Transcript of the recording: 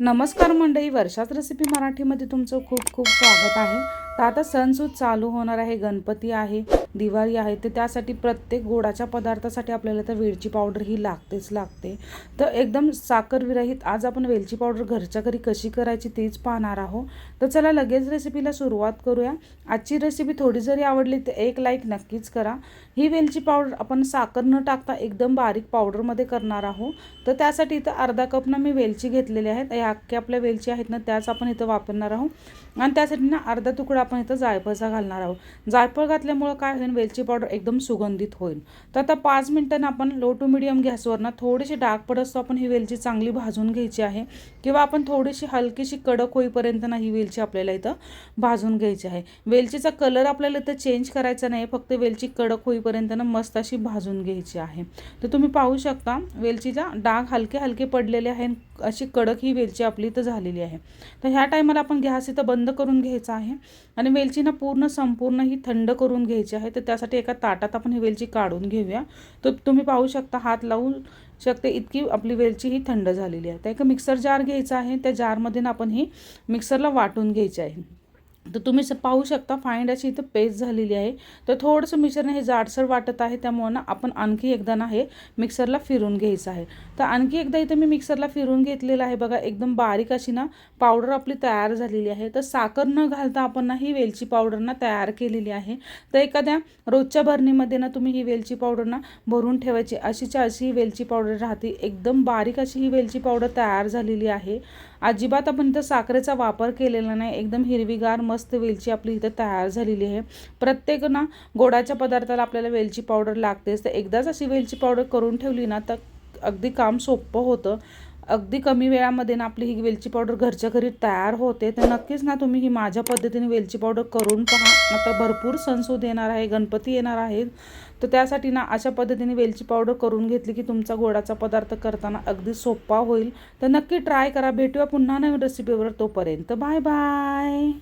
नमस्कार मंडळी वर्षात रेसिपी मराठीमध्ये तुमचं खूप खूप स्वागत आहे. तर आता सणसूद चालू होणार आहे गणपती आहे दिवाळी आहे तर त्यासाठी प्रत्येक गोडाच्या पदार्थासाठी आपल्याला तर वेलची पावडर ही लागतेच लागते. तर एकदम साखरविरहित आज आपण वेलची पावडर घरच्या घरी कशी करायची तेच पाहणार आहोत. तर चला लगेच रेसिपीला सुरुवात करूया. आजची रेसिपी थोडी जरी आवडली तर एक लाईक नक्कीच करा. ही वेलची पावडर आपण साखर न टाकता एकदम बारीक पावडरमध्ये करणार आहोत. तर त्यासाठी इथं अर्धा कपनं मी वेलची घेतलेली आहेत. या अख्ख्या आपल्या वेलची आहेत ना त्याच आपण इथं वापरणार आहोत. आणि त्यासाठी ना अर्धा तुकडा आपण इथं जायफळचा घालणार आहोत. जायफळ घातल्यामुळं काय होईल वेलची पावडर एकदम सुगंधित होईल. तर आता पाच मिनिटांना आपण लो टू मिडियम गॅसवर ना थोडीशी डाग पडत आपण ही वेलची चांगली भाजून घ्यायची आहे. किंवा आपण थोडीशी हलकीशी कडक होईपर्यंत ना ही वेलची आपल्याला इथं भाजून घ्यायची आहे. वेलचीचा कलर आपल्याला इथं चेंज करायचा नाही फक्त वेलची कडक होईपर्यंत ना मस्त अशी भाजून घ्यायची आहे. तर तुम्ही पाहू शकता वेलचीचा डाग हलके हलके पडलेले आहे अशी कडक ही वेलची आपली इथं झालेली आहे. तर ह्या टायमाला आपण गॅस इथं बंद करून घ्यायचा आहे. आणि वेलची ना पूर्ण संपूर्ण ही थंड करून घ्यायची आहे तर त्यासाठी एका ताटात आपण ही वेलची काढून घेऊया. तर तुम्ही पाहू शकता हात लावू शकते इतकी आपली वेलची ही थंड झालेली आहे. तर एक मिक्सर जार घ्यायचा आहे त्या जारमध्ये ना आपण ही मिक्सरला वाटून घ्यायची आहे. तर तुम्ही पाहू शकता फाईंड अशी इथं पेस्ट झालेली आहे. तर थोडंसं मिश्रण हे जाडसर वाटत आहे त्यामुळं ना आपण आणखी एकदा ना हे मिक्सरला फिरून घ्यायचं आहे. तर आणखी एकदा इथं मी मिक्सरला फिरून घेतलेलं आहे बघा एकदम बारीक अशी ना पावडर आपली तयार झालेली आहे. तर साखर न घालता आपण ना ही वेलची पावडर ना तयार केलेली आहे. तर एखाद्या रोजच्या भरणीमध्ये ना तुम्ही ही वेलची पावडर ना भरून ठेवायची. अशीच्या अशी ही वेलची पावडर राहते. एकदम बारीक अशी ही वेलची पावडर तयार झालेली आहे. अजिबात आपण इथं साखरेचा वापर केलेला नाही. एकदम हिरवीगार मस्त वेलची आपली इथं तयार झालेली आहे. प्रत्येक ना गोडाच्या पदार्थाला आपल्याला वेलची पावडर लागतेच. तर एकदाच अशी वेलची पावडर करून ठेवली ना तर अगदी काम सोपं होतं. अगदी कमी वेळामध्ये ना आपली ही वेलची पावडर घरच्या घरी तयार होते तर नक्कीच ना तुम्ही ही माझ्या पद्धतीने वेलची पावडर करून पहा. आता भरपूर सणसूद येणार आहे गणपती येणार आहेत तर त्यासाठी ना अशा पद्धतीने वेलची पावडर करून घेतली की तुमचा गोडाचा पदार्थ करताना अगदी सोपा होईल. तर नक्की ट्राय करा. भेटूया पुन्हा नवीन रेसिपीवर तोपर्यंत. Bye bye.